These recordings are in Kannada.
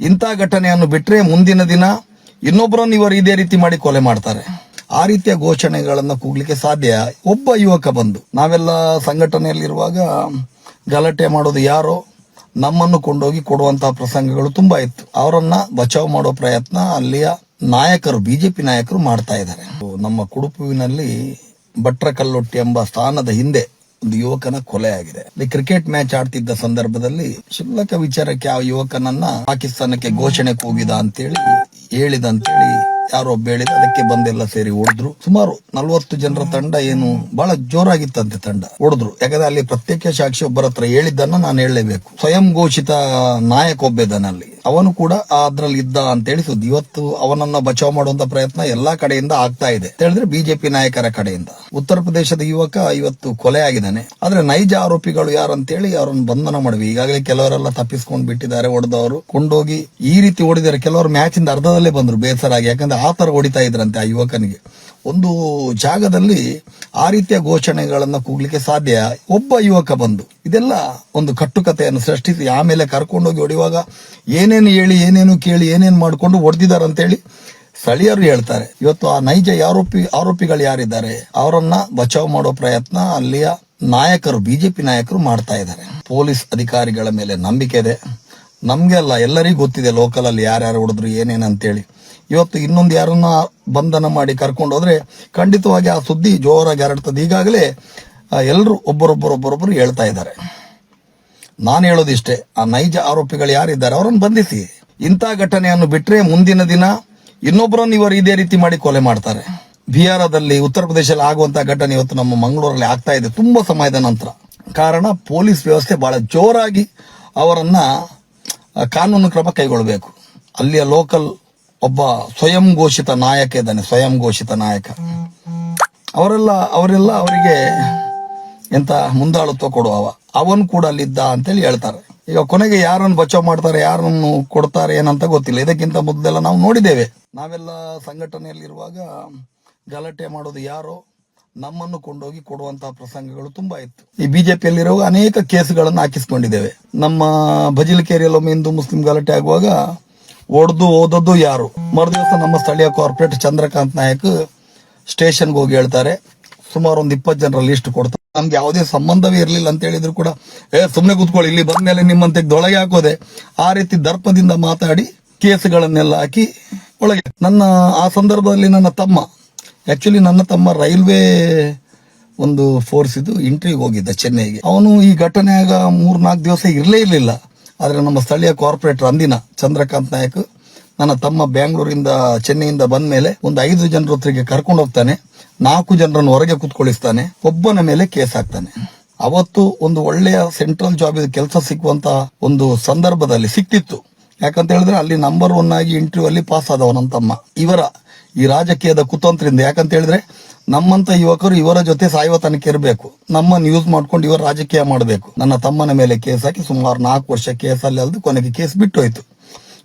ಇಂಥ ಘಟನೆಯನ್ನು ಬಿಟ್ಟರೆ ಮುಂದಿನ ದಿನ ಇನ್ನೊಬ್ಬರನ್ನು ಇವರು ಇದೇ ರೀತಿ ಮಾಡಿ ಕೊಲೆ ಮಾಡ್ತಾರೆ. ಆ ರೀತಿಯ ಘೋಷಣೆಗಳನ್ನು ಕೂಗ್ಲಿಕ್ಕೆ ಸಾಧ್ಯ. ಒಬ್ಬ ಯುವಕ ಬಂದು, ನಾವೆಲ್ಲ ಸಂಘಟನೆಯಲ್ಲಿರುವಾಗ ಗಲಾಟೆ ಮಾಡೋದು ಯಾರೋ ನಮ್ಮನ್ನು ಕೊಂಡೋಗಿ ಕೊಡುವಂತಹ ಪ್ರಸಂಗಗಳು ತುಂಬಾ ಇತ್ತು. ಅವರನ್ನ ಬಚಾವ್ ಮಾಡೋ ಪ್ರಯತ್ನ ಅಲ್ಲಿಯ ನಾಯಕರು, ಬಿಜೆಪಿ ನಾಯಕರು ಮಾಡ್ತಾ ಇದ್ದಾರೆ. ನಮ್ಮ ಕುಡುಪುವಿನಲ್ಲಿ ಭಟ್ರಕಲ್ಲೊಟ್ಟಿ ಎಂಬ ಸ್ಥಾನದ ಹಿಂದೆ ಒಂದು ಯುವಕನ ಕೊಲೆ ಆಗಿದೆ ಅಲ್ಲಿ ಕ್ರಿಕೆಟ್ ಮ್ಯಾಚ್ ಆಡ್ತಿದ್ದ ಸಂದರ್ಭದಲ್ಲಿ ಶುಲ್ಲಕ ವಿಚಾರಕ್ಕೆ ಆ ಯುವಕನನ್ನ ಪಾಕಿಸ್ತಾನಕ್ಕೆ ಘೋಷಣೆ ಕೂಗಿದ ಅಂತೇಳಿ ಹೇಳಿದಂತೇಳಿ ಯಾರೋ ಒಬ್ಬ ಹೇಳಿದ. ಅದಕ್ಕೆ ಬಂದೆಲ್ಲ ಸೇರಿ ಹೊಡೆದ್ರು. ಸುಮಾರು ನಲ್ವತ್ತು ಜನರ ತಂಡ ಏನು ಬಹಳ ಜೋರಾಗಿತ್ತಂತೆ ತಂಡ. ಹೊಡೆದ್ರು. ಯಾಕಂದ್ರೆ ಅಲ್ಲಿ ಪ್ರತ್ಯೇಕ ಸಾಕ್ಷಿ ಒಬ್ಬರ ಹತ್ರ ಹೇಳಿದ್ದನ್ನ ನಾನು ಹೇಳಲೇಬೇಕು. ಸ್ವಯಂ ಘೋಷಿತ ನಾಯಕ ಒಬ್ಬ ಇದ್ದಾನಲ್ಲಿ ಅವನು ಕೂಡ ಅದ್ರಲ್ಲಿ ಇದ್ದ ಅಂತ ಹೇಳಿ ಸುದ್ದಿ. ಇವತ್ತು ಅವನನ್ನ ಬಚಾವ್ ಮಾಡುವಂತ ಪ್ರಯತ್ನ ಎಲ್ಲಾ ಕಡೆಯಿಂದ ಆಗ್ತಾ ಇದೆ. ಹೇಳಿದ್ರೆ ಬಿಜೆಪಿ ನಾಯಕರ ಕಡೆಯಿಂದ. ಉತ್ತರ ಪ್ರದೇಶದ ಯುವಕ ಇವತ್ತು ಕೊಲೆ ಆಗಿದ್ದಾನೆ. ಆದ್ರೆ ನೈಜ ಆರೋಪಿಗಳು ಯಾರು ಅಂತೇಳಿ ಅವರನ್ನು ಬಂಧನ ಮಾಡಿವಿ. ಈಗಾಗಲೇ ಕೆಲವರೆಲ್ಲ ತಪ್ಪಿಸ್ಕೊಂಡು ಬಿಟ್ಟಿದ್ದಾರೆ ಹೊಡೆದವರು ಕೊಂಡೋಗಿ ಈ ರೀತಿ ಹೊಡಿದಾರೆ ಕೆಲವರು ಮ್ಯಾಚ್ ಇಂದ ಅರ್ಧದಲ್ಲೇ ಬಂದ್ರು ಬೇಸರ ಆಗಿ ಯಾಕಂದ್ರೆ ಆ ತರ ಹೊಡಿತಾ ಇದ್ರಂತೆ ಆ ಯುವಕನಿಗೆ. ಒಂದು ಜಾಗದಲ್ಲಿ ಆ ರೀತಿಯ ಘೋಷಣೆಗಳನ್ನು ಕೂಗ್ಲಿಕ್ಕೆ ಸಾಧ್ಯ. ಒಬ್ಬ ಯುವಕ ಬಂದು, ಇದೆಲ್ಲ ಒಂದು ಕಟ್ಟುಕತೆಯನ್ನು ಸೃಷ್ಟಿಸಿ, ಆಮೇಲೆ ಕರ್ಕೊಂಡೋಗಿ ಹೊಡೆಯುವಾಗ ಏನೇನು ಹೇಳಿ, ಏನೇನು ಕೇಳಿ, ಏನೇನು ಮಾಡಿಕೊಂಡು ಹೊಡೆದಿದ್ದಾರೆ ಅಂತೇಳಿ ಸ್ಥಳೀಯರು ಹೇಳ್ತಾರೆ. ಇವತ್ತು ಆ ನೈಜ ಆರೋಪಿ ಆರೋಪಿಗಳು ಯಾರಿದ್ದಾರೆ, ಅವರನ್ನ ಬಚಾವ್ ಮಾಡೋ ಪ್ರಯತ್ನ ಅಲ್ಲಿಯ ನಾಯಕರು, ಬಿಜೆಪಿ ನಾಯಕರು ಮಾಡ್ತಾ ಇದ್ದಾರೆ. ಪೊಲೀಸ್ ಅಧಿಕಾರಿಗಳ ಮೇಲೆ ನಂಬಿಕೆ ಇದೆ. ನಮಗೆ ಅಲ್ಲ ಎಲ್ಲರಿಗೂ ಗೊತ್ತಿದೆ ಲೋಕಲ್ ಅಲ್ಲಿ ಯಾರ್ಯಾರು ಹೊಡೆದ್ರು ಏನೇನು ಅಂತೇಳಿ ಇವತ್ತು ಇನ್ನೊಂದು ಯಾರನ್ನ ಬಂಧನ ಮಾಡಿ ಕರ್ಕೊಂಡು ಹೋದ್ರೆ ಖಂಡಿತವಾಗಿ ಆ ಸುದ್ದಿ ಜೋರಾಗಿ ಹರಡ್ತದೆ. ಈಗಾಗಲೇ ಎಲ್ಲರೂ ಒಬ್ಬರೊಬ್ಬರೊಬ್ಬರೊಬ್ಬರು ಹೇಳ್ತಾ ಇದ್ದಾರೆ. ನಾನು ಹೇಳೋದಿಷ್ಟೇ ಆ ನೈಜ ಆರೋಪಿಗಳು ಯಾರಿದ್ದಾರೆ ಅವರನ್ನು ಬಂಧಿಸಿ. ಇಂಥ ಘಟನೆಯನ್ನು ಬಿಟ್ಟರೆ ಮುಂದಿನ ದಿನ ಇನ್ನೊಬ್ಬರನ್ನು ಇವರು ಇದೇ ರೀತಿ ಮಾಡಿ ಕೊಲೆ ಮಾಡ್ತಾರೆ. ಬಿಹಾರದಲ್ಲಿ ಉತ್ತರ ಪ್ರದೇಶದಲ್ಲಿ ಆಗುವಂತಹ ಘಟನೆ ಇವತ್ತು ನಮ್ಮ ಮಂಗಳೂರಲ್ಲಿ ಆಗ್ತಾ ಇದೆ. ತುಂಬಾ ಸಮಯದ ನಂತರ. ಕಾರಣ, ಪೊಲೀಸ್ ವ್ಯವಸ್ಥೆ ಬಹಳ ಜೋರಾಗಿ ಅವರನ್ನ ಕಾನೂನು ಕ್ರಮ ಕೈಗೊಳ್ಳಬೇಕು. ಅಲ್ಲಿಯ ಲೋಕಲ್ ಒಬ್ಬ ಸ್ವಯಂ ಘೋಷಿತ ನಾಯಕ ಇದ್ದಾನೆ ಸ್ವಯಂ ಘೋಷಿತ ನಾಯಕ. ಅವರೆಲ್ಲ ಅವರೆಲ್ಲ ಅವರಿಗೆ ಎಂತ ಮುಂದಾಳತ್ವ ಕೊಡುವವ ಅವನು ಕೂಡ ಅಲ್ಲಿದ್ದ ಅಂತೇಳಿ ಹೇಳ್ತಾರೆ. ಈಗ ಕೊನೆಗೆ ಯಾರನ್ನು ಬಚಾವ್ ಮಾಡ್ತಾರೆ, ಯಾರನ್ನು ಕೊಡ್ತಾರೆ ಏನಂತ ಗೊತ್ತಿಲ್ಲ. ಇದಕ್ಕಿಂತ ಮೊದಲೆಲ್ಲ ನಾವು ನೋಡಿದ್ದೇವೆ. ನಾವೆಲ್ಲ ಸಂಘಟನೆಯಲ್ಲಿರುವಾಗ ಗಲಾಟೆ ಮಾಡೋದು ಯಾರೋ ನಮ್ಮನ್ನು ಕೊಂಡೋಗಿ ಕೊಡುವಂತಹ ಪ್ರಸಂಗಗಳು ತುಂಬಾ ಇತ್ತು. ಈ ಬಿಜೆಪಿಯಲ್ಲಿರುವ ಅನೇಕ ಕೇಸ್ಗಳನ್ನು ಹಾಕಿಸ್ಕೊಂಡಿದ್ದೇವೆ. ನಮ್ಮ ಬಜಿಲಕೇರಿಯಲ್ಲಿ ಒಮ್ಮೆ ಹಿಂದೂ ಮುಸ್ಲಿಂ ಗಲಾಟೆ ಆಗುವಾಗ ಒಡೆದು ಓದದ್ದು ಯಾರು? ಮರುದಿವಸ ನಮ್ಮ ಸ್ಥಳೀಯ ಕಾರ್ಪೊರೇಟ್ ಚಂದ್ರಕಾಂತ್ ನಾಯಕ್ ಸ್ಟೇಷನ್ಗೆ ಹೋಗಿ ಹೇಳ್ತಾರೆ, ಸುಮಾರು ಒಂದು ಇಪ್ಪತ್ತು ಜನರ ಲಿಸ್ಟ್ ಕೊಡ್ತಾರೆ. ನಮ್ಗೆ ಯಾವುದೇ ಸಂಬಂಧವೇ ಇರಲಿಲ್ಲ ಅಂತ ಹೇಳಿದ್ರು ಕೂಡ, ಏ ಸುಮ್ಮನೆ ಕೂತ್ಕೊಳ್ಳಿ, ಇಲ್ಲಿ ಬಂದ್ಮೇಲೆ ನಿಮ್ಮಂತೆ ದೊಳಗೆ ಹಾಕೋದೆ. ಆ ರೀತಿ ದರ್ಪದಿಂದ ಮಾತಾಡಿ ಕೇಸ್ಗಳನ್ನೆಲ್ಲ ಹಾಕಿ ಒಳಗೆ. ನನ್ನ, ಆ ಸಂದರ್ಭದಲ್ಲಿ ನನ್ನ ತಮ್ಮ ಆ್ಯಕ್ಚುಲಿ ನನ್ನ ತಮ್ಮ ರೈಲ್ವೆ ಒಂದು ಫೋರ್ಸ್ ಇದು ಇಂಟ್ರಿಗೆ ಹೋಗಿದ್ದ, ಚೆನ್ನೈಗೆ. ಅವನು ಈ ಘಟನೆಯಾಗ ಮೂರ್ನಾಲ್ಕು ದಿವಸ ಇರಲೇ ಇರಲಿಲ್ಲ. ಆದ್ರೆ ನಮ್ಮ ಸ್ಥಳೀಯ ಕಾರ್ಪೊರೇಟರ್ ಅಂದಿನ ಚಂದ್ರಕಾಂತ್ ನಾಯಕ್ ನನ್ನ ತಮ್ಮ ಬ್ಯಾಂಗ್ಳೂರಿಂದ ಚೆನ್ನೈಯಿಂದ ಬಂದ ಮೇಲೆ ಒಂದು ಐದು ಜನರ ಹತ್ರಿಗೆ ಕರ್ಕೊಂಡು ಹೋಗ್ತಾನೆ. ನಾಲ್ಕು ಜನರನ್ನು ಹೊರಗೆ ಕುತ್ಕೊಳಿಸ್ತಾನೆ. ಒಬ್ಬನ ಮೇಲೆ ಕೇಸ್ ಹಾಕ್ತಾನೆ. ಅವತ್ತು ಒಂದು ಒಳ್ಳೆಯ ಸೆಂಟ್ರಲ್ ಜಾಬ್ ಕೆಲಸ ಸಿಕ್ಕುವಂತ ಒಂದು ಸಂದರ್ಭದಲ್ಲಿ ಸಿಕ್ತಿತ್ತು. ಯಾಕಂತ ಹೇಳಿದ್ರೆ ಅಲ್ಲಿ ನಂಬರ್ ಒನ್ ಆಗಿ ಇಂಟರ್ವ್ಯೂ ಅಲ್ಲಿ ಪಾಸ್ ಆದವ ನನ್ನ ತಮ್ಮ ಇವರ ಈ ರಾಜಕೀಯದ ಕುತಂತ್ರದಿಂದ ಯಾಕಂತ ಹೇಳಿದ್ರೆ ನಮ್ಮಂತ ಯುವಕರು ಇವರ ಜೊತೆ ಸಾಯುವ ತನಕ ಇರಬೇಕು. ನಮ್ಮನ್ನು ಯೂಸ್ ಮಾಡ್ಕೊಂಡು ಇವರು ರಾಜಕೀಯ ಮಾಡಬೇಕು. ನನ್ನ ತಮ್ಮನ ಮೇಲೆ ಕೇಸ್ ಹಾಕಿ ಸುಮಾರು ನಾಲ್ಕು ವರ್ಷ ಕೇಸಲ್ಲಿ ಅಲ್ದು ಕೊನೆಗೆ ಕೇಸ್ ಬಿಟ್ಟು ಹೋಯ್ತು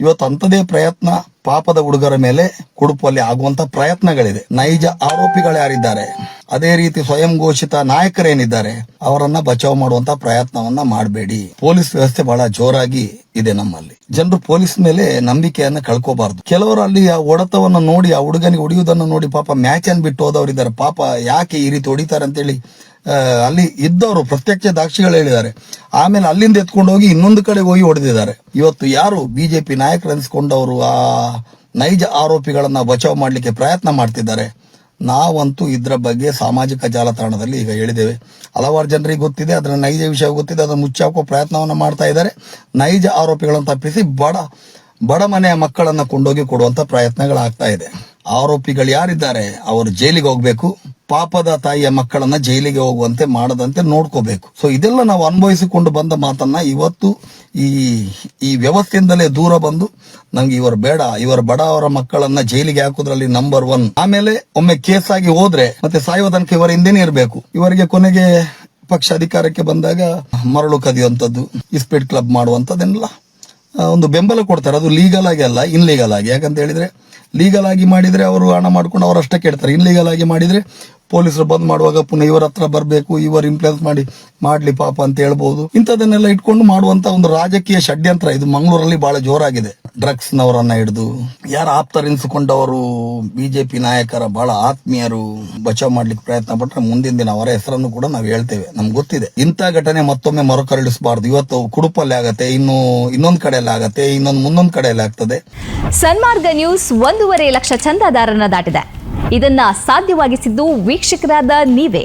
ಇವತ್ತು ಅಂಥದೇ ಪ್ರಯತ್ನ ಪಾಪದ ಹುಡುಗರ ಮೇಲೆ ಕುಡುಪಲ್ಲಿ ಆಗುವಂತ ಪ್ರಯತ್ನಗಳಿದೆ. ನೈಜ ಆರೋಪಿಗಳು ಯಾರಿದ್ದಾರೆ? ಅದೇ ರೀತಿ ಸ್ವಯಂ ಘೋಷಿತ ನಾಯಕರೇನಿದ್ದಾರೆ? ಅವರನ್ನ ಬಚಾವ್ ಮಾಡುವಂತ ಪ್ರಯತ್ನವನ್ನ ಮಾಡಬೇಡಿ. ಪೊಲೀಸ್ ವ್ಯವಸ್ಥೆ ಬಹಳ ಜೋರಾಗಿ ಇದೆ ನಮ್ಮಲ್ಲಿ. ಜನರು ಪೊಲೀಸ್ ಮೇಲೆ ನಂಬಿಕೆಯನ್ನ ಕಳ್ಕೋಬಾರ್ದು. ಕೆಲವರು ಅಲ್ಲಿ ಆ ಒಡತವನ್ನ ನೋಡಿ, ಆ ಹುಡುಗನಿಗೆ ಹೊಡೆಯುವುದನ್ನು ನೋಡಿ ಪಾಪ ಮ್ಯಾಚ್ ಅನ್ನು ಬಿಟ್ಟು ಹೋದವರಿದ್ದಾರೆ ಪಾಪ ಯಾಕೆ ಈ ರೀತಿ ಹೊಡಿತಾರೆ ಅಂತೇಳಿ ಅಲ್ಲಿ ಇದ್ದವರು ಪ್ರತ್ಯಕ್ಷ ದಾಕ್ಷಿಗಳು ಹೇಳಿದ್ದಾರೆ. ಆಮೇಲೆ ಅಲ್ಲಿಂದ ಎತ್ಕೊಂಡು ಹೋಗಿ ಇನ್ನೊಂದು ಕಡೆ ಹೋಗಿ ಹೊಡೆದಿದ್ದಾರೆ. ಇವತ್ತು ಯಾರು ಬಿಜೆಪಿ ನಾಯಕರು ಅನಿಸ್ಕೊಂಡವರು? ಆ ನೈಜ ಆರೋಪಿಗಳನ್ನು ಬಚಾವ್ ಮಾಡಲಿಕ್ಕೆ ಪ್ರಯತ್ನ ಮಾಡ್ತಿದ್ದಾರೆ. ನಾವಂತೂ ಇದರ ಬಗ್ಗೆ ಸಾಮಾಜಿಕ ಜಾಲತಾಣದಲ್ಲಿ ಈಗ ಹೇಳಿದ್ದೇವೆ. ಹಲವಾರು ಜನರಿಗೆ ಗೊತ್ತಿದೆ, ಅದರ ನೈಜ ವಿಷಯ ಗೊತ್ತಿದೆ, ಅದನ್ನು ಮುಚ್ಚಾಕೋ ಪ್ರಯತ್ನವನ್ನು ಮಾಡ್ತಾ ಇದ್ದಾರೆ. ನೈಜ ಆರೋಪಿಗಳನ್ನು ತಪ್ಪಿಸಿ ಬಡ ಬಡ ಮನೆಯ ಮಕ್ಕಳನ್ನು ಕೊಂಡೋಗಿ ಕೊಡುವಂತ ಪ್ರಯತ್ನಗಳಾಗ್ತಾ ಇದೆ. ಆರೋಪಿಗಳು ಯಾರಿದ್ದಾರೆ? ಅವರು ಜೈಲಿಗೆ ಹೋಗ್ಬೇಕು. ಪಾಪದ ತಾಯಿಯ ಮಕ್ಕಳನ್ನ ಜೈಲಿಗೆ ಹೋಗುವಂತೆ ಮಾಡದಂತೆ ನೋಡ್ಕೋಬೇಕು. ಸೊ ಇದೆಲ್ಲ ನಾವು ಅನುಭವಿಸಿಕೊಂಡು ಬಂದ ಮಾತನ್ನ ಇವತ್ತು ಈ ಈ ವ್ಯವಸ್ಥೆಯಿಂದಲೇ ದೂರ ಬಂದು ನಂಗೆ ಇವರು ಬೇಡ, ಇವರ ಬಡ ಅವರ ಮಕ್ಕಳನ್ನ ಜೈಲಿಗೆ ಹಾಕೋದ್ರಲ್ಲಿ ನಂಬರ್ ಒನ್ ಆಮೇಲೆ ಒಮ್ಮೆ ಕೇಸ್ ಆಗಿ ಹೋದ್ರೆ ಮತ್ತೆ ಸಾಯುವ ಇವರ ಹಿಂದೆನೇ ಇರಬೇಕು. ಇವರಿಗೆ ಕೊನೆಗೆ ಪಕ್ಷ ಅಧಿಕಾರಕ್ಕೆ ಬಂದಾಗ ಮರಳು ಕದಿಯುವಂಥದ್ದು ಇಸ್ಪೀಟ್ ಕ್ಲಬ್ ಮಾಡುವಂಥದ್ದೆಲ್ಲ ಒಂದು ಬೆಂಬಲ ಕೊಡ್ತಾರೆ. ಅದು ಲೀಗಲ್ ಆಗಿ ಅಲ್ಲ ಇನ್ಲೀಗಲ್ ಆಗಿ. ಯಾಕಂತ ಹೇಳಿದ್ರೆ ಲೀಗಲ್ ಆಗಿ ಮಾಡಿದ್ರೆ ಅವರು ಹಣ ಮಾಡ್ಕೊಂಡು ಅವರಷ್ಟೇ ಕೇಳ್ತಾರೆ. ಇನ್ಲೀಗಲ್ ಆಗಿ ಮಾಡಿದ್ರೆ ಪೊಲೀಸರು ಬಂದ್ ಮಾಡುವಾಗ ಪುನಃ ಇವರ ಹತ್ರ ಬರಬೇಕು, ಇವರು ಇನ್ಫ್ಲೂಯೆನ್ಸ್ ಮಾಡಿ, ಮಾಡ್ಲಿ ಪಾಪ ಅಂತ ಹೇಳ್ಬಹುದು ಇಂಥದನ್ನೆಲ್ಲ ಇಟ್ಕೊಂಡು ಮಾಡುವಂತ ಒಂದು ರಾಜಕೀಯ ಷಡ್ಯಂತ್ರ ಇದು ಮಂಗಳೂರಲ್ಲಿ ಬಹಳ ಜೋರಾಗಿದೆ. ಡ್ರಗ್ಸ್ ನವರನ್ನ ಹಿಡಿದು, ಯಾರ ಆಪ್ತರೆನಿಸಿಕೊಂಡವರು ಬಿಜೆಪಿ ನಾಯಕರ ಬಹಳ ಆತ್ಮೀಯರು ಬಚಾವ್ ಮಾಡ್ಲಿಕ್ಕೆ ಪ್ರಯತ್ನ ಪಟ್ಟರೆ ಮುಂದಿನ ದಿನ ಅವರ ಹೆಸರನ್ನು ಕೂಡ ನಾವು ಹೇಳ್ತೇವೆ. ನಮ್ಗೆ ಗೊತ್ತಿದೆ. ಇಂಥ ಘಟನೆ ಮತ್ತೊಮ್ಮೆ ಮರುಕರಳಿಸಬಾರ್ದು. ಇವತ್ತು ಕುಡುಪಲ್ಲಿ ಆಗತ್ತೆ, ಇನ್ನು ಇನ್ನೊಂದ್ ಕಡೆಯಲ್ಲಿ ಆಗತ್ತೆ, ಇನ್ನೊಂದು ಮುಂದೊಂದ್ ಕಡೆಯಲ್ಲಿ ಆಗ್ತದೆ. ಸನ್ಮಾರ್ಗ ನ್ಯೂಸ್ ಒಂದೂವರೆ ಲಕ್ಷ ಚಂದಾದಾರರನ್ನ ದಾಟಿದೆ. ಇದನ್ನ ಸಾಧ್ಯವಾಗಿಸಿದ್ದು ವೀಕ್ಷಕರಾದ ನೀವೇ.